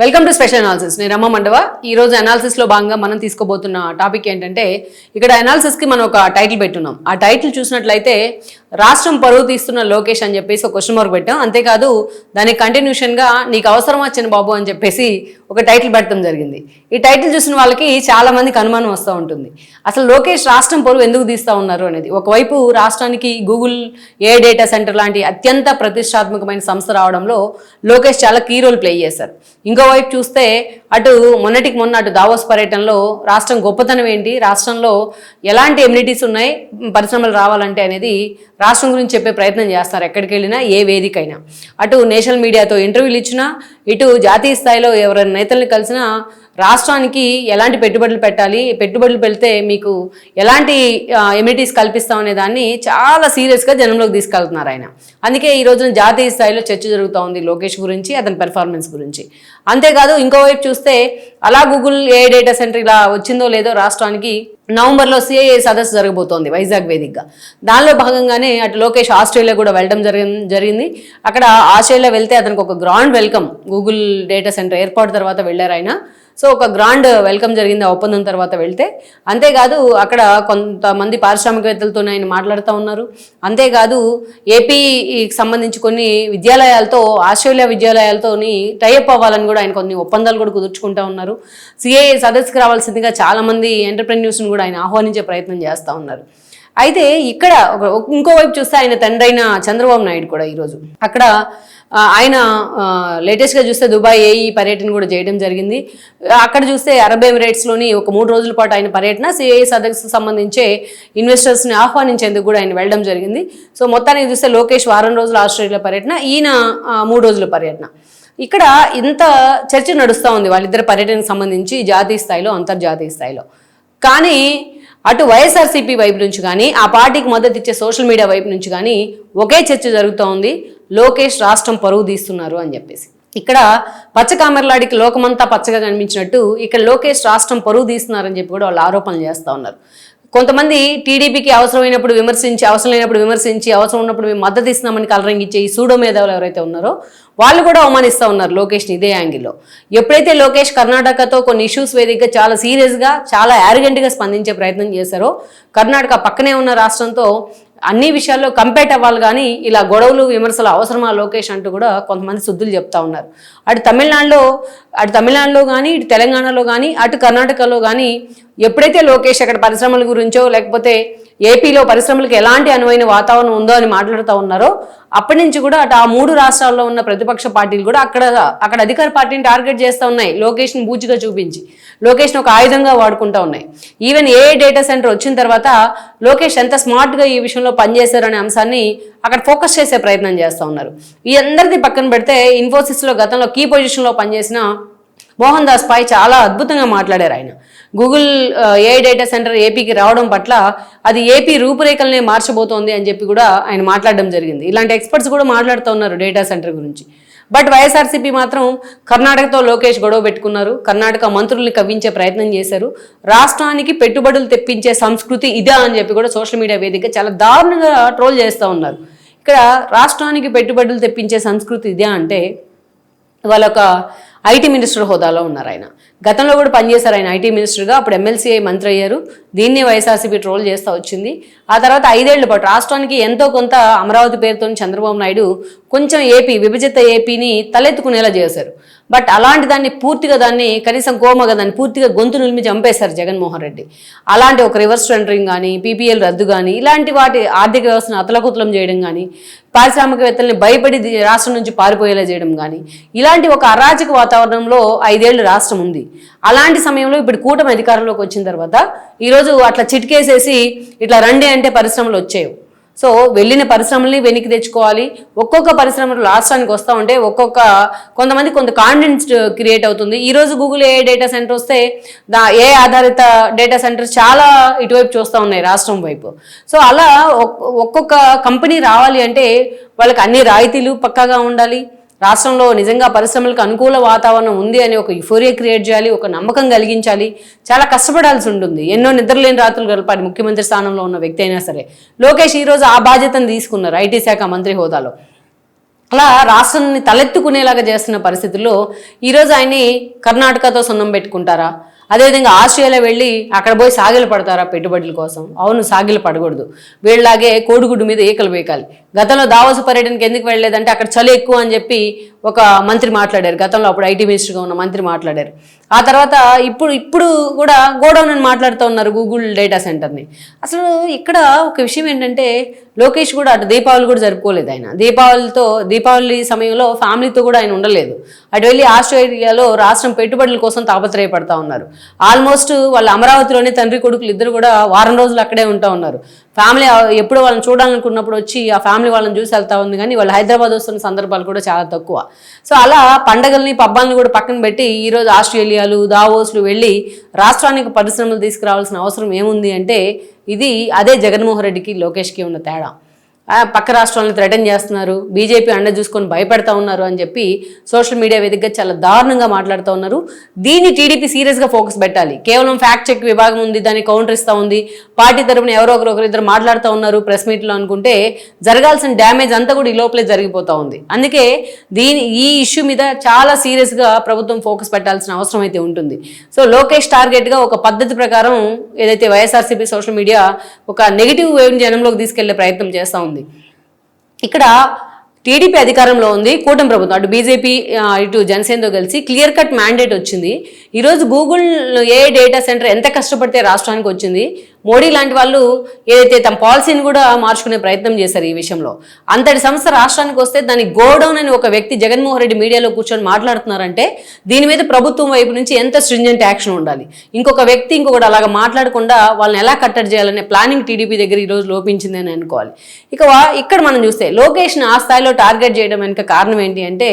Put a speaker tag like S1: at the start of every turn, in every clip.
S1: Welcome to special analysis నేను రమ్మ మండవ. ఈ రోజు అనాలిసిస్లో భాగంగా మనం తీసుకోబోతున్న టాపిక్ ఏంటంటే ఇక్కడ అనాలిసిస్కి మనం ఒక టైటిల్ పెట్టున్నాం. ఆ టైటిల్ చూసినట్లయితే రాష్ట్రం పరువు తీస్తున్న లోకేష్ అని చెప్పేసి ఒక క్వశ్చన్ మార్క్ పెట్టాం. అంతేకాదు దానికి కంటిన్యూషన్గా నీకు అవసరం వచ్చిన బాబు అని చెప్పేసి ఒక టైటిల్ పెట్టడం జరిగింది. ఈ టైటిల్ చూసిన వాళ్ళకి చాలా మందికి అనుమానం వస్తూ ఉంటుంది. అసలు లోకేష్ రాష్ట్రం పరువు ఎందుకు తీస్తూ ఉన్నారు అనేది. ఒకవైపు రాష్ట్రానికి గూగుల్ ఏ డేటా సెంటర్ లాంటి అత్యంత ప్రతిష్టాత్మకమైన సంస్థ రావడంలో లోకేష్ చాలా కీ రోల్ ప్లే చేశారు. మరోవైపు చూస్తే అటు మొన్నటికి మొన్న అటు దావోస్ పర్యటనలో రాష్ట్రం గొప్పతనం ఏంటి? రాష్ట్రంలో ఎలాంటి ఎమ్యూనిటీస్ ఉన్నాయి? పరిశ్రమలు రావాలంటే అనేది రాష్ట్రం గురించి చెప్పే ప్రయత్నం చేస్తారు. ఎక్కడికి వెళ్ళినా ఏ వేదికైనా. అటు నేషనల్ మీడియాతో ఇంటర్వ్యూలు ఇచ్చినా ఇటు జాతీయ స్థాయిలో ఎవరైనా నేతల్ని కలిసినా రాష్ట్రానికి ఎలాంటి పెట్టుబడులు పెట్టాలి పెట్టుబడులు పెడితే మీకు ఎలాంటి ఎమ్యూనిటీస్ కల్పిస్తాం అనే దాన్ని చాలా సీరియస్గా జనంలోకి తీసుకెళ్తున్నారు ఆయన. అందుకే ఈ రోజున జాతీయ స్థాయిలో చర్చ జరుగుతూ ఉంది లోకేష్ గురించి అతని పెర్ఫార్మెన్స్ గురించి. అంతేకాదు ఇంకోవైపు చూస్తే అలా గూగుల్ ఏ డేటా సెంటర్ ఇలా వచ్చిందో లేదో రాష్ట్రానికి నవంబర్లో సిఐఏ సదస్సు జరగబోతోంది వైజాగ్ వేదికగా. దానిలో భాగంగానే అటు లోకేష్ ఆస్ట్రేలియా కూడా వెళ్ళడం జరిగింది జరిగింది. అక్కడ ఆస్ట్రేలియా వెళ్తే అతనికి ఒక grand welcome Google data centre ఏర్పాటు తర్వాత వెళ్ళారు ఆయన. సో ఒక గ్రాండ్ వెల్కమ్ జరిగింది ఆ ఒప్పందం తర్వాత వెళ్తే. అంతేకాదు అక్కడ కొంతమంది పారిశ్రామికవేత్తలతో ఆయన మాట్లాడుతూ ఉన్నారు. అంతేకాదు ఏపీకి సంబంధించి కొన్ని విద్యాలయాలతో ఆస్ట్రేలియా విద్యాలయాలతోని టైఅప్ అవ్వాలని కూడా ఆయన కొన్ని ఒప్పందాలు కూడా కుదుర్చుకుంటా ఉన్నారు. సిఏఏ సదస్సుకు రావాల్సిందిగా చాలామంది ఎంటర్ప్రెన్యూర్స్ని కూడా ఆయన ఆహ్వానించే ప్రయత్నం చేస్తూ ఉన్నారు. అయితే ఇక్కడ ఒక ఇంకోవైపు చూస్తే ఆయన తండ్రి అయిన చంద్రబాబు నాయుడు కూడా ఈరోజు. అక్కడ ఆయన లేటెస్ట్గా చూస్తే దుబాయ్ ఏఈ పర్యటన కూడా చేయడం జరిగింది. అక్కడ చూస్తే అరబ్ ఎమిరేట్స్లోని ఒక మూడు రోజుల పాటు ఆయన పర్యటన సిఐ సదస్సుకు సంబంధించే ఇన్వెస్టర్స్ని ఆహ్వానించేందుకు కూడా ఆయన వెళ్ళడం జరిగింది. సో మొత్తానికి చూస్తే లోకేష్ వారం రోజులు ఆస్ట్రేలియా పర్యటన ఈయన మూడు రోజుల పర్యటన. ఇక్కడ ఇంత చర్చ నడుస్తూ ఉంది వాళ్ళిద్దరి పర్యటనకు సంబంధించి జాతీయ స్థాయిలో అంతర్జాతీయ స్థాయిలో. కానీ అటు వైఎస్ఆర్సీపీ వైపు నుంచి కానీ ఆ పార్టీకి మద్దతు ఇచ్చే సోషల్ మీడియా వైపు నుంచి కానీ ఒకే చర్చ జరుగుతూ ఉంది. లోకేష్ రాష్ట్రం పరువు తీస్తున్నారు అని చెప్పేసి. ఇక్కడ పచ్చకామర్లాడికి లోకమంతా పచ్చగా కనిపించినట్టు ఇక్కడ లోకేష్ రాష్ట్రం పరువు తీస్తున్నారని చెప్పి కూడా వాళ్ళు ఆరోపణలు చేస్తూ ఉన్నారు. కొంతమంది టీడీపీకి అవసరమైనప్పుడు విమర్శించి అవసరం లేనప్పుడు విమర్శించి అవసరం ఉన్నప్పుడు మేము మద్దతు ఇస్తున్నామని కలరంగిచ్చే ఈ సూడో మేధావులు ఎవరైతే ఉన్నారో వాళ్ళు కూడా అవమానిస్తూ ఉన్నారు లోకేష్ని ఇదే యాంగిల్లో. ఎప్పుడైతే లోకేష్ కర్ణాటకతో కొన్ని ఇష్యూస్ వేదికగా చాలా సీరియస్గా చాలా యారిగెంట్గా స్పందించే ప్రయత్నం చేశారో కర్ణాటక పక్కనే ఉన్న రాష్ట్రంతో అన్ని విషయాల్లో కంపేట్ అవ్వాలి కానీ ఇలా గొడవలు విమర్శలు అవసరమా లోకేష్ అంటూ కూడా కొంతమంది శుద్ధులు చెప్తా ఉన్నారు. అటు తమిళనాడులో అటు తమిళనాడులో కానీ ఇటు తెలంగాణలో కానీ అటు కర్ణాటకలో కానీ ఎప్పుడైతే లోకేష్ అక్కడ పరిశ్రమల గురించో లేకపోతే ఏపీలో పరిశ్రమలకు ఎలాంటి అనువైన వాతావరణం ఉందో అని మాట్లాడుతూ ఉన్నారో అప్పటి నుంచి కూడా అటు ఆ మూడు రాష్ట్రాల్లో ఉన్న ప్రతిపక్ష పార్టీలు కూడా అక్కడ అక్కడ అధికార పార్టీని టార్గెట్ చేస్తూ ఉన్నాయి. లోకేష్ని బూచిగా చూపించి. లోకేష్ని ఒక ఆయుధంగా వాడుకుంటూ ఉన్నాయి. ఈవెన్ ఏ డేటా సెంటర్ వచ్చిన తర్వాత లోకేష్ ఎంత స్మార్ట్గా ఈ విషయంలో పనిచేశారు అనే అంశాన్ని అక్కడ ఫోకస్ చేసే ప్రయత్నం చేస్తూ ఉన్నారు. ఈ అందరిది పక్కన పెడితే ఇన్ఫోసిస్లో గతంలో కీ పొజిషన్లో పనిచేసిన మోహన్ దాస్ పై చాలా అద్భుతంగా మాట్లాడారు ఆయన. గూగుల్ ఏ డేటా సెంటర్ ఏపీకి రావడం పట్ల అది ఏపీ రూపురేఖలనే మార్చబోతోంది అని చెప్పి కూడా ఆయన మాట్లాడడం జరిగింది. ఇలాంటి ఎక్స్పర్ట్స్ కూడా మాట్లాడుతూ ఉన్నారు డేటా సెంటర్ గురించి. బట్ వైఎస్ఆర్సీపీ మాత్రం కర్ణాటకతో లోకేష్ గొడవ పెట్టుకున్నారు. కర్ణాటక మంత్రుల్ని కవ్వించే ప్రయత్నం చేశారు. రాష్ట్రానికి పెట్టుబడులు తెప్పించే సంస్కృతి ఇదా అని చెప్పి కూడా సోషల్ మీడియా వేదిక చాలా దారుణంగా ట్రోల్ చేస్తూ ఉన్నారు. ఇక్కడ రాష్ట్రానికి పెట్టుబడులు తెప్పించే సంస్కృతి ఇదే అంటే వాళ్ళ ఒక ఐటీ మినిస్టర్ హోదాలో ఉన్నారు ఆయన. గతంలో కూడా పనిచేశారు ఆయన ఐటీ మినిస్టర్గా. అప్పుడు ఎమ్మెల్సీఐ మంత్రి అయ్యారు. దీన్ని వైఎస్ఆర్సీపీ ట్రోల్ చేస్తూ వచ్చింది. ఆ తర్వాత ఐదేళ్ళ పాటు రాష్ట్రానికి ఎంతో కొంత అమరావతి పేరుతో చంద్రబాబు నాయుడు కొంచెం ఏపీ విభజిత ఏపీని తలెత్తుకునేలా చేశారు. బట్ అలాంటి దాన్ని పూర్తిగా దాన్ని కనీసం కోమగా దాన్ని పూర్తిగా గొంతు నులిమి చంపేశారు జగన్మోహన్ రెడ్డి. అలాంటి ఒక రివర్స్ టెండరింగ్ కానీ పీపీఎల్ రద్దు కానీ ఇలాంటి వాటి ఆర్థిక వ్యవస్థను అతలకుతలం చేయడం కానీ పారిశ్రామికవేత్తల్ని భయపడి రాష్ట్రం నుంచి పారిపోయేలా చేయడం కానీ ఇలాంటి ఒక అరాచక వాతావరణంలో ఐదేళ్ళు రాష్ట్రం ఉంది. అలాంటి సమయంలో ఇప్పుడు కూటమి అధికారంలోకి వచ్చిన తర్వాత ఈరోజు అట్లా చిటికేసేసి ఇట్లా రండి అంటే పరిశ్రమలు వచ్చేవి సో వెళ్ళిన పరిశ్రమల్ని వెనక్కి తెచ్చుకోవాలి. ఒక్కొక్క పరిశ్రమలు రాష్ట్రానికి వస్తూ ఉంటే ఒక్కొక్క కొంతమంది కొంత కాన్ఫిడెన్స్ క్రియేట్ అవుతుంది. ఈరోజు గూగుల్ ఏ డేటా సెంటర్ వస్తే దా ఏ ఆధారిత డేటా సెంటర్ చాలా ఇటువైపు చూస్తూ ఉన్నాయి రాష్ట్రం వైపు. సో అలా ఒక్కొక్క కంపెనీ రావాలి అంటే వాళ్ళకి అన్ని రాయితీలు పక్కాగా ఉండాలి. రాష్ట్రంలో నిజంగా పరిశ్రమలకు అనుకూల వాతావరణం ఉంది అని ఒక యుఫోరియా క్రియేట్ చేయాలి ఒక నమ్మకం కలిగించాలి. చాలా కష్టపడాల్సి ఉంటుంది. ఎన్నో నిద్రలేని రాత్రులు గడపాలి. ముఖ్యమంత్రి స్థానంలో ఉన్న వ్యక్తి అయినా సరే. లోకేష్ ఈరోజు ఆ బాధ్యతను తీసుకున్నారు ఐటీ శాఖ మంత్రి హోదాలో. అలా రాష్ట్రాన్ని తలెత్తుకునేలాగా చేస్తున్న పరిస్థితుల్లో ఈరోజు ఆయన్ని కర్ణాటకతో సున్నం పెట్టుకుంటారా? అదేవిధంగా ఆస్ట్రేలియా వెళ్ళి అక్కడ పోయి సాగిలు పడతారా పెట్టుబడుల కోసం? అవును సాగిలు పడకూడదు. వీళ్ళలాగే కోడిగుడ్డు మీద ఈకలు వేకాలి గతంలో దావోసు పర్యటనకి ఎందుకు వెళ్ళలేదంటే అక్కడ చలి ఎక్కువ అని చెప్పి ఒక మంత్రి మాట్లాడారు. గతంలో అప్పుడు ఐటీ మినిస్టర్గా ఉన్న మంత్రి మాట్లాడారు. ఆ తర్వాత ఇప్పుడు ఇప్పుడు కూడా గోడౌన్ అని మాట్లాడుతూ ఉన్నారు గూగుల్ డేటా సెంటర్ని అసలు ఇక్కడ ఒక విషయం ఏంటంటే లోకేష్ కూడా అటు దీపావళి కూడా జరుపుకోలేదు ఆయన. దీపావళితో దీపావళి సమయంలో ఫ్యామిలీతో కూడా ఆయన ఉండలేదు. అటు వెళ్ళి ఆస్ట్రేలియాలో రాష్ట్రం పెట్టుబడుల కోసం తాపత్రయపడతా ఉన్నారు. ఆల్మోస్ట్ వాళ్ళ అమరావతిలోనే తండ్రి కొడుకులు ఇద్దరు కూడా వారం రోజులు అక్కడే ఉంటా ఉన్నారు. ఫ్యామిలీ ఎప్పుడు వాళ్ళని చూడాలనుకున్నప్పుడు వచ్చి ఆ ఫ్యామిలీ వాళ్ళని చూసి వెళ్తా ఉంది కానీ వాళ్ళు హైదరాబాద్ వస్తున్న సందర్భాలు కూడా చాలా తక్కువ. సో అలా పండగల్ని పబ్బాలని కూడా పక్కన పెట్టి ఈరోజు ఆస్ట్రేలియాలు దావోస్లు వెళ్ళి రాష్ట్రానికి పరిశ్రమలు తీసుకురావాల్సిన అవసరం ఏముంది అంటే ఇది అదే జగన్మోహన్ రెడ్డికి లోకేష్కి ఉన్న తేడా. పక్క రాష్ట్రాలను థ్రెటన్ చేస్తున్నారు. బీజేపీ అండ చూసుకొని భయపెడతా ఉన్నారు అని చెప్పి సోషల్ మీడియా వేదికగా చాలా దారుణంగా మాట్లాడుతూ ఉన్నారు. దీన్ని టీడీపీ సీరియస్గా ఫోకస్ పెట్టాలి. కేవలం ఫ్యాక్ట్ చెక్ విభాగం ఉంది దాన్ని కౌంటర్ ఇస్తూ ఉంది. పార్టీ తరపున ఎవరో ఒకరు ఇద్దరు మాట్లాడుతూ ఉన్నారు ప్రెస్ మీట్లో అనుకుంటే జరగాల్సిన డ్యామేజ్ అంతా కూడా ఈ లోపలే జరిగిపోతూ ఉంది. అందుకే దీని ఈ ఇష్యూ మీద చాలా సీరియస్గా ప్రభుత్వం ఫోకస్ పెట్టాల్సిన అవసరం అయితే ఉంటుంది. సో లోకేష్ టార్గెట్గా ఒక పద్ధతి ప్రకారం ఏదైతే వైఎస్ఆర్సీపీ సోషల్ మీడియా ఒక నెగిటివ్ వేవ్ జనంలోకి తీసుకెళ్ళే ప్రయత్నం చేస్తూ ఉంది. ఇక్కడ టీడీపీ అధికారంలో ఉంది కూటమి ప్రభుత్వం. అటు బీజేపీ ఇటు జనసేనతో కలిసి క్లియర్ కట్ మ్యాండేట్ వచ్చింది. ఈరోజు గూగుల్ ఏ డేటా సెంటర్ ఎంత కష్టపడితే రాష్ట్రానికి వచ్చింది? మోడీ లాంటి వాళ్ళు ఏదైతే తమ పాలసీని కూడా మార్చుకునే ప్రయత్నం చేశారు ఈ విషయంలో. అంతటి సంస్థ రాష్ట్రానికి వస్తే దాని గోడౌన్ అని ఒక వ్యక్తి జగన్మోహన్ రెడ్డి మీడియాలో కూర్చొని మాట్లాడుతున్నారంటే దీని మీద ప్రభుత్వం వైపు నుంచి ఎంత స్ట్రింజెంట్ యాక్షన్ ఉండాలి? ఇంకొక వ్యక్తి ఇంకొకటి అలాగా మాట్లాడకుండా వాళ్ళని ఎలా కట్టడి చేయాలనే ప్లానింగ్ టీడీపీ దగ్గర ఈ రోజు లోపించింది అని అనుకోవాలి. ఇక ఇక్కడ మనం చూస్తే లోకేష్ని ఆ స్థాయిలో టార్గెట్ చేయడం వెనుక కారణం ఏంటి అంటే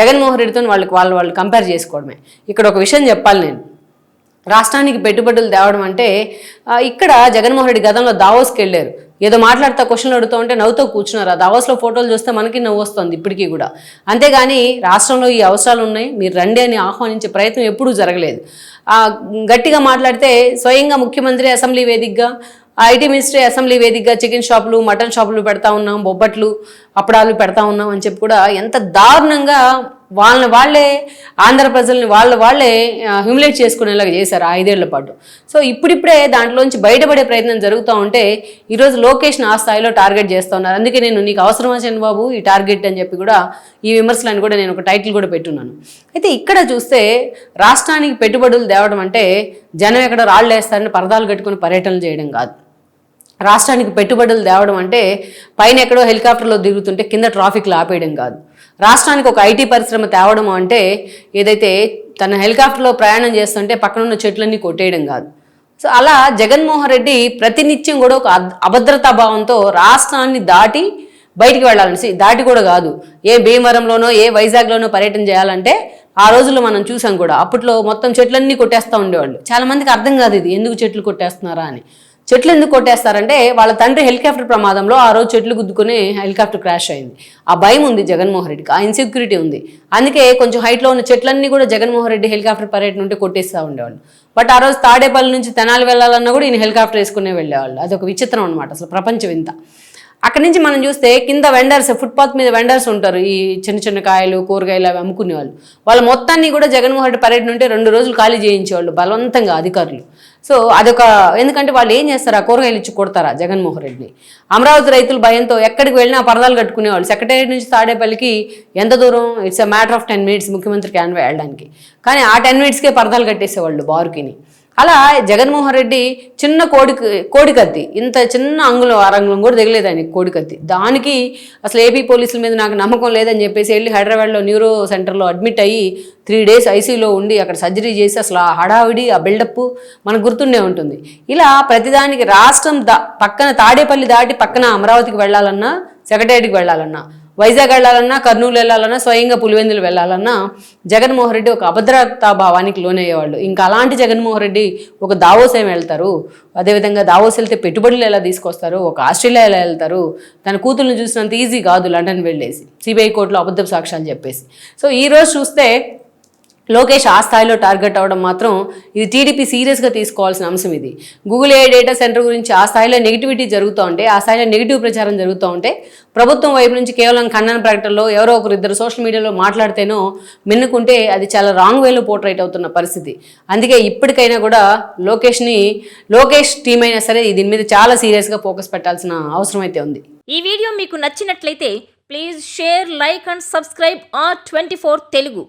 S1: జగన్మోహన్ రెడ్డితో వాళ్ళకి వాళ్ళు వాళ్ళు కంపేర్ చేసుకోవడమే. ఇక్కడ ఒక విషయం చెప్పాలి నేను. రాష్ట్రానికి పెట్టుబడులు తేవడం అంటే ఇక్కడ జగన్మోహన్ రెడ్డి గతంలో దావోస్కి వెళ్ళారు. ఏదో మాట్లాడుతూ క్వశ్చన్లు అడుగుతూ ఉంటే నవ్వుతూ కూర్చున్నారు. ఆ దావోస్లో ఫోటోలు చూస్తే మనకి నవ్వు వస్తుంది ఇప్పటికీ కూడా. అంతేగాని రాష్ట్రంలో ఈ అవసరాలు ఉన్నాయి. మీరు రండి అని ఆహ్వానించే ప్రయత్నం ఎప్పుడూ జరగలేదు. గట్టిగా మాట్లాడితే స్వయంగా ముఖ్యమంత్రి అసెంబ్లీ వేదికగా ఐటీ మినిస్ట్రీ అసెంబ్లీ వేదికగా చికెన్ షాపులు మటన్ షాపులు పెడతా ఉన్నాం బొబ్బట్లు అప్పడాలు పెడతా ఉన్నాం అని చెప్పి కూడా ఎంత దారుణంగా వాళ్ళని వాళ్ళే ఆంధ్ర ప్రజల్ని వాళ్ళ వాళ్ళే హ్యూమిలేట్ చేసుకునేలాగా చేశారు ఐదేళ్ళ పాటు. సో ఇప్పుడిప్పుడే దాంట్లోంచి బయటపడే ప్రయత్నం జరుగుతూ ఉంటే ఈరోజు లోకేష్ని ఆ స్థాయిలో టార్గెట్ చేస్తూ ఉన్నారు. అందుకే నేను నీకు అవసరమా చంద్రబాబు ఈ టార్గెట్ అని చెప్పి కూడా ఈ విమర్శలను కూడా నేను ఒక టైటిల్ కూడా పెట్టున్నాను. అయితే ఇక్కడ చూస్తే రాష్ట్రానికి పెట్టుబడులు తేవడం అంటే జనం ఎక్కడ రాళ్ళు వేస్తారని పరదాలు కట్టుకుని పర్యటనలు చేయడం కాదు. రాష్ట్రానికి పెట్టుబడులు తేవడం అంటే పైన ఎక్కడో హెలికాప్టర్లో దిగుతుంటే కింద ట్రాఫిక్లో ఆపేయడం కాదు. రాష్ట్రానికి ఒక ఐటీ పరిశ్రమ తేవడం అంటే ఏదైతే తన హెలికాప్టర్లో ప్రయాణం చేస్తుంటే పక్కన ఉన్న చెట్లన్నీ కొట్టేయడం కాదు. సో అలా జగన్మోహన్ రెడ్డి ప్రతినిత్యం కూడా ఒక అభద్రతా భావంతో రాష్ట్రాన్ని దాటి బయటికి వెళ్ళాలని దాటి కూడా కాదు. ఏ భీమవరంలోనో ఏ వైజాగ్లోనో పర్యటన చేయాలంటే ఆ రోజుల్లో మనం చూసాం కూడా అప్పట్లో మొత్తం చెట్లన్నీ కొట్టేస్తూ ఉండేవాళ్ళు. చాలామందికి అర్థం కాదు ఇది. ఎందుకు చెట్లు కొట్టేస్తున్నారా అని. చెట్లు ఎందుకు కొట్టేస్తారంటే వాళ్ళ తండ్రి హెలికాప్టర్ ప్రమాదంలో ఆ రోజు చెట్లు గుద్దుకుని హెలికాప్టర్ క్రాష్ అయింది. ఆ భయం ఉంది జగన్మోహన్ రెడ్డికి ఆ ఇన్సెక్యూరిటీ ఉంది. అందుకే కొంచెం హైట్లో ఉన్న చెట్లన్నీ కూడా జగన్మోహన్ రెడ్డి హెలికాప్టర్ పర్యటన ఉంటే కొట్టేస్తూ ఉండేవాళ్ళు. బట్ ఆ రోజు తాడేపల్లి నుంచి తెనాలి వెళ్ళాలన్నా కూడా ఈయన హెలికాప్టర్ వేసుకునే వెళ్ళేవాళ్ళు. అదొక విచిత్రం అనమాట అసలు ప్రపంచం ఇంత. అక్కడి నుంచి మనం చూస్తే కింద వెండర్స్ ఫుట్పాత్ మీద వెండర్స్ ఉంటారు. ఈ చిన్న చిన్న కాయలు కూరగాయలు అవి అమ్ముకునే వాళ్ళు వాళ్ళ మొత్తాన్ని కూడా జగన్మోహన్ రెడ్డి పర్యటన ఉంటే రెండు రోజులు ఖాళీ చేయించేవాళ్ళు బలవంతంగా అధికారులు. సో అదొక ఎందుకంటే వాళ్ళు ఏం చేస్తారు? ఆ కూరగాయలు ఇచ్చి కొడతారా జగన్మోహన్ రెడ్డిని? అమరావతి రైతులు భయంతో ఎక్కడికి వెళ్ళినా పరదాలు కట్టుకునేవాళ్ళు. సెక్రటేరియట్ నుంచి తాడేపల్లికి ఎంత దూరం? It's a matter of ten minutes ముఖ్యమంత్రి క్యాన్వే వెళ్ళడానికి. కానీ ఆ టెన్ మినిట్స్కే పరదాలు కట్టేసేవాళ్ళు బారుకిని. అలా జగన్మోహన్ రెడ్డి చిన్న కోడి కోడికత్తి ఇంత చిన్న అంగుళం అరంగుళం కూడా దిగలేదు ఆయన కోడికత్తి దానికి అసలు ఏపీ పోలీసుల మీద నాకు నమ్మకం లేదని చెప్పేసి వెళ్ళి హైదరాబాద్లో న్యూరో సెంటర్లో అడ్మిట్ అయ్యి త్రీ డేస్ ఐసీలో ఉండి అక్కడ సర్జరీ చేసి అసలు ఆ హడావిడి ఆ బిల్డప్ మనకు గుర్తుండే ఉంటుంది. ఇలా ప్రతిదానికి రాష్ట్రం దా పక్కన తాడేపల్లి దాటి పక్కన అమరావతికి వెళ్ళాలన్నా సెక్రటేరియట్కి వెళ్ళాలన్నా వైజాగ్ వెళ్ళాలన్నా కర్నూలు వెళ్ళాలన్నా స్వయంగా పులివెందులు వెళ్ళాలన్నా జగన్మోహన్ రెడ్డి ఒక అభద్రతా భావానికి లోనయ్యేవాళ్ళు. ఇంకా అలాంటి జగన్మోహన్ రెడ్డి ఒక దావోస్ ఏమి వెళ్తారు? అదేవిధంగా దావోస్ వెళ్తే పెట్టుబడులు ఎలా తీసుకొస్తారు? ఒక ఆస్ట్రేలియా ఎలా వెళ్తారు? తన కూతుర్ని చూసినంత ఈజీ కాదు లండన్ వెళ్ళేసి సిబిఐ కోర్టులో అబద్ధ సాక్ష్యాలు చెప్పేసి. సో ఈ రోజు చూస్తే లోకేష్ ఆ స్థాయిలో టార్గెట్ అవ్వడం మాత్రం ఇది టీడీపీ సీరియస్గా తీసుకోవాల్సిన అంశం ఇది. గూగుల్ ఏ డేటా సెంటర్ గురించి ఆ స్థాయిలో నెగిటివిటీ జరుగుతూ ఉంటే ఆ స్థాయిలో నెగిటివ్ ప్రచారం జరుగుతూ ఉంటే ప్రభుత్వం వైపు నుంచి కేవలం ఖండన ప్రకటనలో ఎవరో ఒకరు ఇద్దరు సోషల్ మీడియాలో మాట్లాడితేనో మిన్నుకుంటే అది చాలా రాంగ్ వేలో పోర్ట్రైట్ అవుతున్న పరిస్థితి. అందుకే ఇప్పటికైనా కూడా లోకేష్ని లోకేష్ టీం అయినా సరే దీని మీద చాలా సీరియస్గా ఫోకస్ పెట్టాల్సిన అవసరం అయితే ఉంది.
S2: ఈ వీడియో మీకు నచ్చినట్లయితే please share like and subscribe R twenty Telugu.